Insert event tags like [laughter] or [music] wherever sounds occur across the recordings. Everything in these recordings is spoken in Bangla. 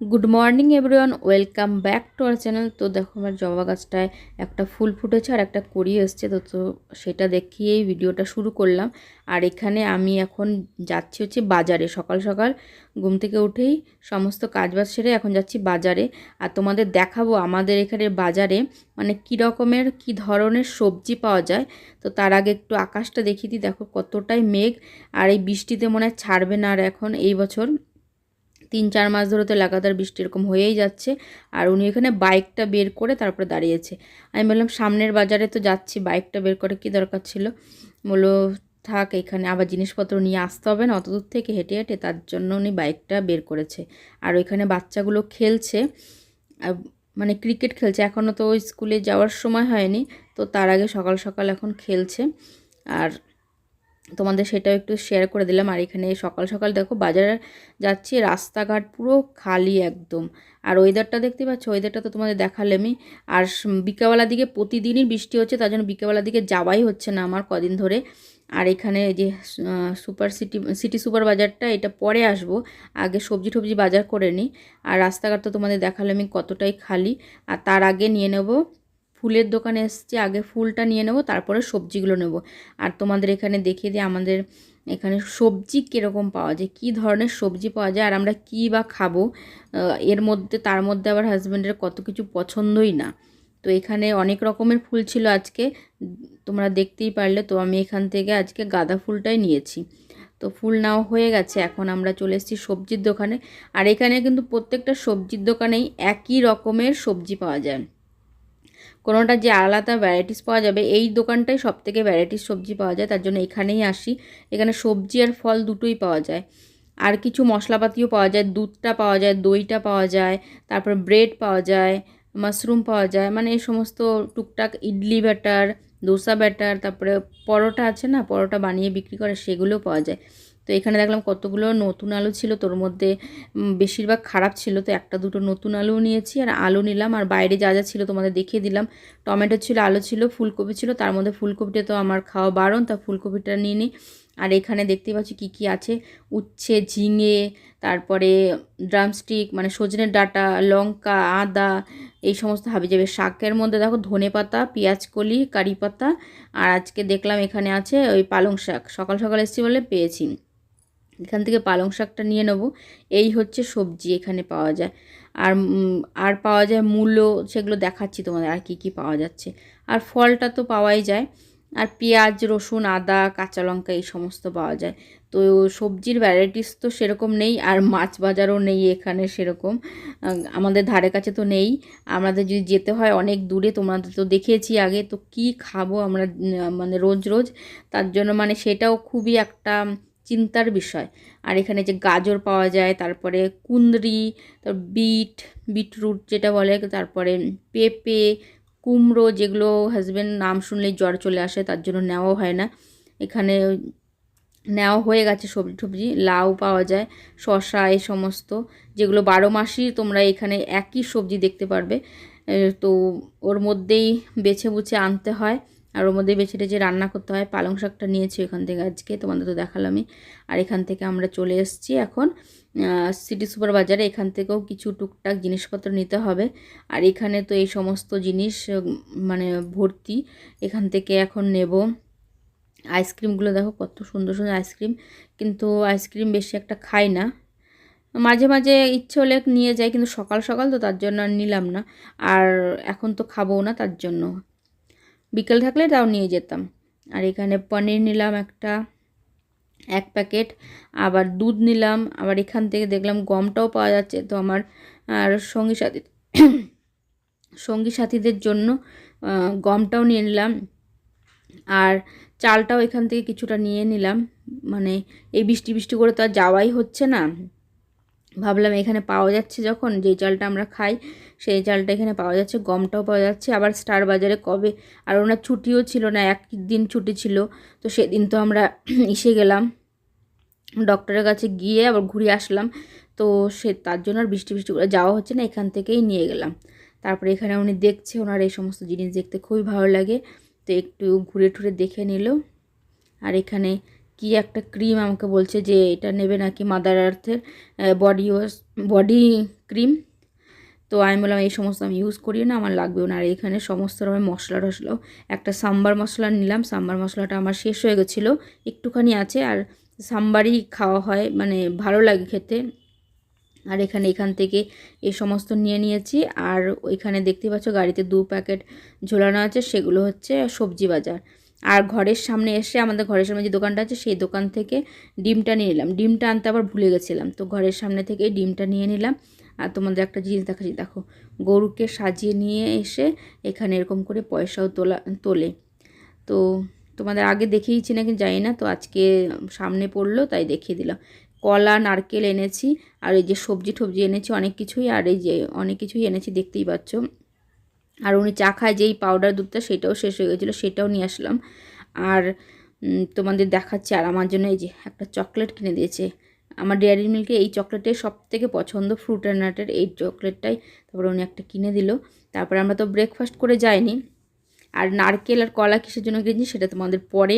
Good morning everyone welcome back to our channel তো দেখো, আমার জবা গাছটায় একটা ফুল ফুটেছে আর একটা কড়ি এসছে। তো তো সেটা দেখিয়েই ভিডিওটা শুরু করলাম। আর এখানে আমি এখন যাচ্ছি হচ্ছে বাজারে। সকাল সকাল ঘুম থেকে উঠেই সমস্ত কাজবাজ সেরে এখন যাচ্ছি বাজারে। আর তোমাদের দেখাবো আমাদের এখানে বাজারে মানে কী রকমের, কী ধরনের সবজি পাওয়া যায়। তো তার আগে একটু আকাশটা দেখিয়ে দিই। দেখো কতটাই মেঘ। আর এই বৃষ্টিতে মনে হয় ছাড়বে না। আর এখন এই বছর তিন চার মাস ধরে তো লাগাতার বৃষ্টি এরকম হয়েই যাচ্ছে। আর উনি এখানে বাইকটা বের করে তারপরে দাঁড়িয়েছে। আমি বললাম, সামনের বাজারে তো যাচ্ছি, বাইকটা বের করে কি দরকার ছিল? বলল, থাক, এখানে আবার জিনিসপত্র নিয়ে আসতে হবে না, অত দূর থেকে হেঁটে হেঁটে তার জন্য উনি বাইকটা বের করেছে। আর ওইখানে বাচ্চাগুলো খেলছে মানে ক্রিকেট খেলছে। এখনও তো স্কুলে যাওয়ার সময় হয়নি, তো তার আগে সকাল সকাল এখন খেলছে। আর তোমাদের সেটাও একটু শেয়ার করে দিলাম। আর এখানে সকাল সকাল দেখো বাজারে যাচ্ছি, রাস্তাঘাট পুরো খালি একদম। আর ওয়েদারটা দেখতে পাচ্ছ? ওয়েদারটা তো তোমাদের দেখালামই। আর বিকাবেলার দিকে প্রতিদিনই বৃষ্টি হচ্ছে, তার জন্য বিকাবেলার দিকে যাওয়াই হচ্ছে না আমার কদিন ধরে। আর এখানে যে সুপার সিটি সিটি সুপার বাজারটা, এটা পরে আসব। আগে সবজি টবজি বাজার করে নিই। আর রাস্তাঘাট তো তোমাদের দেখালামই কতটাই খালি। আর তার আগে নিয়ে নেব ফুলের দোকানে এসছি, আগে ফুলটা নিয়ে নেব, তারপরে সবজিগুলো নেব। আর তোমাদের এখানে দেখিয়ে দিই আমাদের এখানে সবজি কীরকম পাওয়া যায়, কী ধরনের সবজি পাওয়া যায়, আর আমরা কী বা খাব এর মধ্যে, তার মধ্যে আবার হাজব্যান্ডের কত কিছু পছন্দই না। তো এখানে অনেক রকমের ফুল ছিল আজকে, তোমরা দেখতেই পারলে, তো আমি এখান থেকে আজকে গাঁদা ফুলটাই নিয়েছি। তো ফুল নাও হয়ে গেছে, এখন আমরা চলে এসেছি সবজির দোকানে। আর এখানে কিন্তু প্রত্যেকটা সবজির দোকানেই একই রকমের সবজি পাওয়া যায়। কোনোটা যে আলাদা ভ্যারাইটিস পাওয়া যাবে, এই দোকানটাই সব থেকে ভ্যারাইটিস সবজি পাওয়া যায়, তার জন্য এখানেই আসি। এখানে সবজি আর ফল দুটোই পাওয়া যায়। আর কিছু মশলাপাতিও পাওয়া যায়, দুধটা পাওয়া যায়, দইটা পাওয়া যায়, তারপর ব্রেড পাওয়া যায় মাশরুম পাওয়া যায় মানে এই সমস্ত টুকটাক ইডলি ব্যাটার দোসা ব্যাটার তারপরে পরোটা আছে না, পরোটা বানিয়ে বিক্রি করে সেগুলোও পাওয়া যায়। তো এখানে দেখলাম কতগুলো নতুন আলু ছিল, তোর মধ্যে বেশিরভাগ খারাপ ছিল, তো একটা দুটো নতুন আলু নিয়েছি আর আলু নিলাম আর বাইরে যা যা ছিল তোমাদের দেখিয়ে দিলাম। টমেটো ছিল, আলু ছিল, ফুলকপি ছিল, তার মধ্যে ফুলকপিটা তো আমার খাওয়া বারণ, তা ফুলকপিটা নিয়ে নিই আর এখানে দেখতে পাচ্ছি কী কী আছে, উচ্ছে, ঝিঙে, তারপরে ড্রামস্টিক মানে সজনের ডাটা, লঙ্কা, আদা, এই সমস্ত হাবি যাবে। শাকের মধ্যে দেখো ধনে পাতা, পেঁয়াজ কলি, কারি পাতা, আর আজকে দেখলাম এখানে আছে ওই পালং শাক, সকাল সকাল এসেছি বলে পেয়েছি। এখান থেকে পালং শাকটা নিয়ে নেব। এই হচ্ছে সবজি এখানে পাওয়া যায়। আর আর পাওয়া যায় মূলো, সেগুলো দেখাচ্ছি তোমাদের আর কি কি পাওয়া যাচ্ছে। আর ফলটা তো পাওয়াই যায়। আর পেঁয়াজ, রসুন, আদা, কাঁচা লঙ্কা এই সমস্ত পাওয়া যায়। তো সবজির ভ্যারাইটিস তো সেরকম নেই, আর মাছ বাজারও নেই এখানে সেরকম। আমাদের ধারে কাছে তো নেই। আমাদের যদি যেতে হয় অনেক দূরে, তোমাদের তো দেখিয়েছি আগে, তো কি খাব আমরা মানে রোজ রোজ? তার জন্য মানে সেটাও খুবই একটা চিন্তার বিষয়। আর এখানে যে গাজর পাওয়া যায়, তারপরে কুন্দ্রি তার বিট, বিটরুট যেটা বলে, তারপরে পেঁপে, কুমড়ো যেগুলো হাজব্যান্ড নাম শুনলেই জ্বর চলে আসে, তার জন্য নেওয়াও হয় না। এখানে নেওয়া হয়ে গেছে সবজি টবজি, লাউ পাওয়া যায় শশা এই সমস্ত, যেগুলো বারো মাসই তোমরা এখানে একই সবজি দেখতে পারবে। তো ওর মধ্যেই বেছে বুছে আনতে হয়। আর ওর মধ্যে বেছে টেছে রান্না করতে হয়, পালং শাকটা নিয়েছি এখান থেকে আজকে, তোমাদের তো দেখালামই। আর এখান থেকে আমরা চলে এসেছি এখন সিটি সুপার বাজারে এখান থেকেও কিছু টুকটাক জিনিসপত্র নিতে হবে। আর এখানে তো এই সমস্ত জিনিস মানে ভর্তি, এখান থেকে এখন নেব। আইসক্রিমগুলো দেখো কত সুন্দর সুন্দর আইসক্রিম, কিন্তু আইসক্রিম বেশি একটা খাই না। মাঝে মাঝে ইচ্ছে হলে নিয়ে যাই, কিন্তু সকাল সকাল তো তার জন্য আর নিলাম না। আর এখন তো খাব না তার জন্য। বিকেল থাকলে তাও নিয়ে যেতাম। আর এখানে পনির নিলাম একটা, এক প্যাকেট, আবার দুধ নিলাম, আবার এখান থেকে দেখলাম গমটাও পাওয়া যাচ্ছে। তো আমার, আর সঙ্গী সাথী, সঙ্গী সাথীদের জন্য গমটাও নিয়ে নিলাম। আর চালটাও এখান থেকে কিছুটা নিয়ে নিলাম। মানে এই বৃষ্টি বৃষ্টি করে তো আর যাওয়াই হচ্ছে না। ভাবলাম এখানে পাওয়া যাচ্ছে যখন যেই চালটা আমরা খাই, সেই চালটা এখানে পাওয়া যাচ্ছে, গমটাও পাওয়া যাচ্ছে। আবার স্টার বাজারে কবে, আর ওনার ছুটিও ছিল না, এক দিন ছুটি ছিল। তো সেদিন তো আমরা [clears throat] এসে গেলাম। ডক্টরের কাছে গিয়ে আবার ঘুরে আসলাম। তো সে, তার জন্য আর বৃষ্টি বৃষ্টি করে যাওয়া হচ্ছে না, এখান থেকেই নিয়ে গেলাম। তারপরে এখানে উনি দেখছে, ওনার এই সমস্ত জিনিস দেখতে খুবই ভালো লাগে। তো একটু ঘুরে টুরে দেখে নিল। আর এখানে কি একটা ক্রিম আমাকে বলছে যে এটা নেবে নাকি মাদার আর্থের বডি ওয়াশ বডি ক্রিম তো আমি বললাম, এই সমস্ত আমি ইউজ করি না, আমার লাগবেও না। আর এখানে সমস্ত রকমের মশলা টশলাও একটা সাম্বার মশলা নিলাম। সাম্বার মশলাটা আমার শেষ হয়ে গেছিল, একটুখানি আছে। আর সাম্বারই খাওয়া হয় মানে ভালো লাগে খেতে। আর এখানে এখান থেকে এই সমস্ত নিয়ে নিয়েছি। আর ওইখানে দেখতে পাচ্ছ গাড়িতে দু প্যাকেট ঝোলানো আছে, সেগুলো হচ্ছে সবজি বাজার। আর ঘরের সামনে এসে আমাদের ঘরের সামনে যে দোকানটা আছে, সেই দোকান থেকে ডিমটা নিয়ে নিলাম। ডিমটা আনতে আবার ভুলে গেছিলাম। তো ঘরের সামনে থেকে ডিমটা নিয়ে নিলাম। আর তোমাদের একটা জিনিস দেখাচ্ছি। দেখো, গরুকে সাজিয়ে নিয়ে এসে এখানে এরকম করে পয়সাও তোলা, তোলে। তো তোমাদের আগে দেখিয়েছি নাকি জানি না, তো আজকে সামনে পড়ল, তাই দেখিয়ে দিলাম। কলা, নারকেল এনেছি, আর এই যে সবজি টবজি এনেছি, অনেক কিছুই, আর এই যে অনেক কিছুই এনেছি, দেখতেই পাচ্ছ। আর উনি চা খায় যেই পাউডার দুধটা সেটাও শেষ হয়ে গেছিল, সেটাও নিয়ে আসলাম। আর তোমাদের দেখাচ্ছে, আর আমার জন্য এই যে একটা চকলেট কিনে দিয়েছে। আমার ডেয়ারি মিল্কে এই চকলেটের সব থেকে পছন্দ ফ্রুট অ্যান্ড নাটের এই চকলেটটাই তারপরে উনি একটা কিনে দিল। তারপরে আমরা তো ব্রেকফাস্ট করে যাইনি। আর নারকেল আর কলা কিসের জন্য কিনেছি সেটা তোমাদের পরে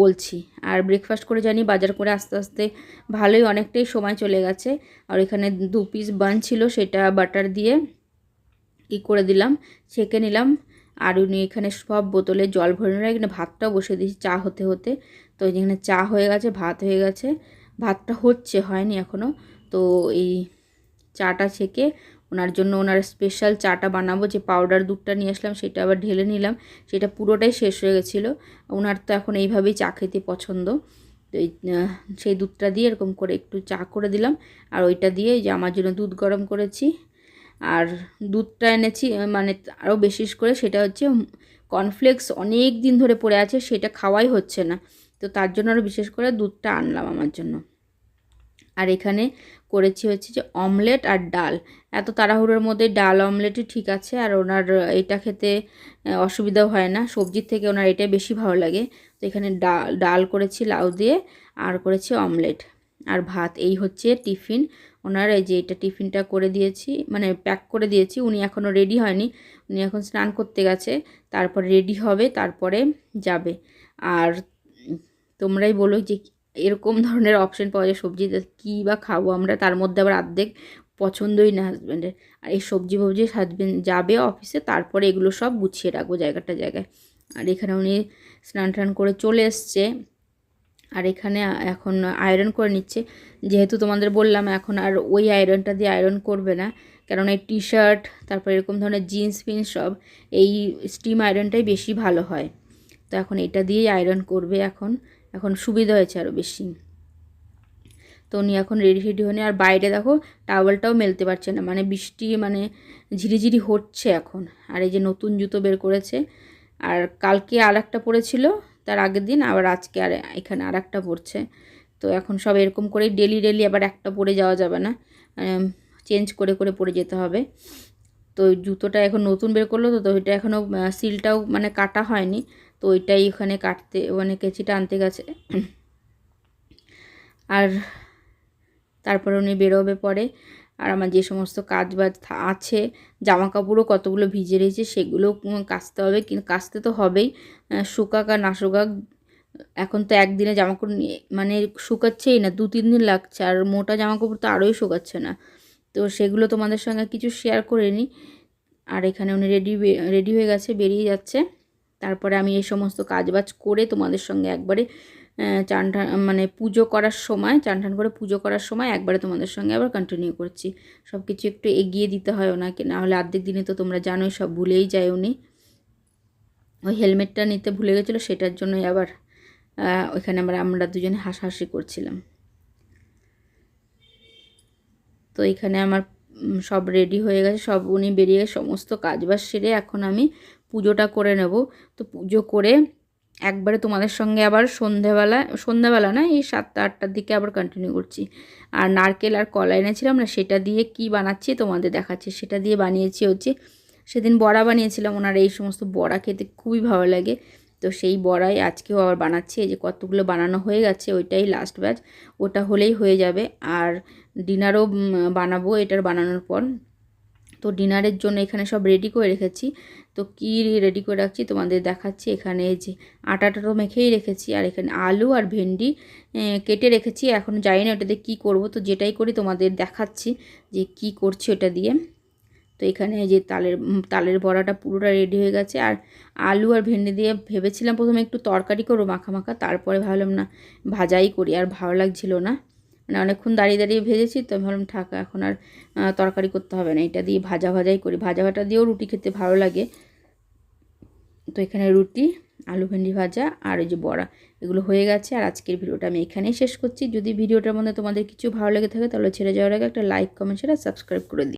বলছি। আর ব্রেকফাস্ট করে জানি বাজার করে আস্তে আস্তে ভালোই অনেকটাই সময় চলে গেছে। আর এখানে দু পিস বান ছিল, সেটা বাটার দিয়ে। ই করে দিলাম, ছেঁকে নিলাম। আর উনি এখানে সব বোতলে জল ভরে নিলাম এখানে ভাতটাও বসে দিয়েছি, চা হতে হতে। তো এখানে চা হয়ে গেছে, ভাত হয়ে গেছে। ভাতটা হচ্ছে, হয়নি এখনও তো এই চাটা ছেঁকে ওনার জন্য ওনার স্পেশাল চাটা বানাবো, যে পাউডার দুধটা নিয়ে আসলাম, সেটা আবার ঢেলে নিলাম। সেটা পুরোটাই শেষ হয়ে গেছিল। ওনার তো এখন এইভাবেই চা খেতে পছন্দ। তো এই সেই দুধটা দিয়ে এরকম করে একটু চা করে দিলাম। আর ওইটা দিয়ে যে আমার জন্য দুধ গরম করেছি। আর দুধটা এনেছি মানে আরও বেশি করে, সেটা হচ্ছে কর্নফ্লেক্স অনেক দিন ধরে পড়ে আছে, সেটা খাওয়াই হচ্ছে না। তো তার জন্য আরও বিশেষ করে দুধটা আনলাম আমার জন্য। আর এখানে করেছি হচ্ছে যে অমলেট আর ডাল। এত তাড়াহুড়োর মধ্যে ডাল অমলেটই ঠিক আছে, আর ওনার এটা খেতে অসুবিধাও হয় না। সবজির থেকে ওনার এটাই বেশি ভালো লাগে। তো এখানে ডাল ডাল করেছি লাউ দিয়ে, আর করেছি অমলেট আর ভাত, এই হচ্ছে টিফিন। ওনার এই যে এটা টিফিনটা করে দিয়েছি মানে প্যাক করে দিয়েছি, উনি এখনও রেডি হয়নি। উনি এখন স্নান করতে গেছে, তারপর রেডি হবে, তারপরে যাবে। আর তোমরাই বলো যে এরকম ধরনের অপশন পাওয়া যায়, সবজি কী বা খাব আমরা, তার মধ্যে আবার অর্ধেক পছন্দই না হাজব্যান্ডের আর এই সবজি ফবজি হাজব্যান্ড যাবে অফিসে তারপরে এগুলো সব গুছিয়ে রাখব জায়গাটা জায়গায়। আর এখানে উনি স্নান টান করে চলে এসছে। আর এখানে এখন আয়রন করে নিচ্ছে। যেহেতু তোমাদের বললাম এখন আর ওই আয়রনটা দিয়ে আয়রন করবে না কারণ এই টি শার্ট তারপর এরকম ধরনের জিন্স ফিন্স সব, এই স্টিম আয়রনটাই বেশি ভালো হয়। তো এখন এটা দিয়েই আয়রন করবে এখন। এখন সুবিধা হয়েছে আরও বেশি। তো উনি এখন রেডি রেডি হয়নি। আর বাইরে দেখো টাওয়েলটাও মেলতে পারছে না। মানে বৃষ্টি মানে ঝিরিঝিরি হচ্ছে এখন। আর এই যে নতুন জুতো বের করেছে। আর কালকে আর একটা পরেছিল তার আগের দিন, আবার আজকে আর এখানে আর একটা পড়ছে। তো এখন সব এরকম করেই ডেলি ডেলি আবার একটা পরে যাওয়া যাবে না। চেঞ্জ করে করে পরে যেতে হবে। তো জুতোটা এখন নতুন বের করল তো তো ওইটা এখনও সিলটাও মানে কাটা হয়নি। তো ওইটাই ওখানে কাটতে মানে কেঁচিটা আনতে গেছে। আর তারপরে উনি বেরোবে পরে। আর আমার যে সমস্ত কাজ বাজ আছে জামা কাপড়ও কতগুলো ভিজে রয়েছে, সেগুলো কাচতে হবে কিন্তু কাচতে তো হবেই। শুকাক আর না শুকাক, এখন তো একদিনে জামা কাপড় মানে শুকাচ্ছেই না দু তিন দিন লাগছে, আর মোটা জামা কাপড় তো আরোই শুকাচ্ছে না। তো সেগুলো তোমাদের সঙ্গে কিছু শেয়ার করে নিই। আর এখানে উনি রেডি রেডি হয়ে গেছে, বেরিয়ে যাচ্ছে। তারপরে আমি এই সমস্ত কাজবাজ করে তোমাদের সঙ্গে একবারে চান মানে পুজো করার সময়, চান টান করে পুজো করার সময় একবারে তোমাদের সঙ্গে আবার কন্টিনিউ করছি। সব কিছু একটু এগিয়ে দিতে হয় ওনাকে নাহলে অর্ধেক দিনে তো তোমরা জানোই, সব ভুলেই যায় উনি। ওই হেলমেটটা নিতে ভুলে গেছিল, সেটার জন্যই আবার ওইখানে আমরা আমরা দুজনে হাসাহাসি করছিলাম। তো এখানে আমার সব রেডি হয়ে গেছে, সব উনি বেরিয়ে সমস্ত কাজবাজ সেরে এখন আমি পুজোটা করে নেব। তো পুজো করে একবারে তোমাদের সঙ্গে আবার সন্ধেবেলা সন্ধেবেলা না, এই সাতটা, আটটার দিকে আবার কন্টিনিউ করছি। আর নারকেল আর কলা এনেছিলাম না, সেটা দিয়ে কি বানাচ্ছি তোমাদের দেখাচ্ছি। সেটা দিয়ে বানিয়েছি হচ্ছে, সেদিন বড়া বানিয়েছিলাম, ওনার এই সমস্ত বড়া খেতে খুবই ভালো লাগে। তো সেই বড়াই আজকেও আবার বানাচ্ছি, এই যে কতগুলো বানানো হয়ে গেছে, ওইটাই লাস্ট ব্যাচ ওটা হলেই হয়ে যাবে। আর ডিনারও বানাবো এটার বানানোর পর। তো ডিনারের জন্য এখানে সব রেডি করে রেখেছি। তো কী রেডি করে রাখছি তোমাদের দেখাচ্ছি। এখানে যে আটাটা তো মেখেই রেখেছি আর এখানে আলু আর ভেন্ডি কেটে রেখেছি। এখন জানি না ওটাতে কী করব তো যেটাই করি তোমাদের দেখাচ্ছি যে কি করছি ওটা দিয়ে। তো এখানে যে তালের তালের বড়াটা পুরোটা রেডি হয়ে গেছে আর আলু আর ভেন্ডি দিয়ে ভেবেছিলাম প্রথমে একটু তরকারি করব মাখা মাখা, তারপরে ভাবলাম না ভাজাই করি আর ভালো লাগছিল না। মানে অনেকক্ষণ দাঁড়িয়ে দাঁড়িয়ে ভেজেছি, তো ভাবলাম থাক এখন আর তরকারি করতে হবে না। এটা দিয়ে ভাজা ভাজাই করি। ভাজা ভাটা দিয়েও রুটি খেতে ভালো লাগে। তো এখানে রুটি, আলু ভেন্ডি ভাজা আর ওই যে বড়া, এগুলো হয়ে গেছে। আর আজকের ভিডিওটা আমি এখানেই শেষ করছি। যদি ভিডিওটার মধ্যে তোমাদের কিছু ভালো লেগে থাকে, তাহলে ছেড়ে যাওয়ার আগে একটা লাইক কমেন্ট সেটা সাবস্ক্রাইব করে দিই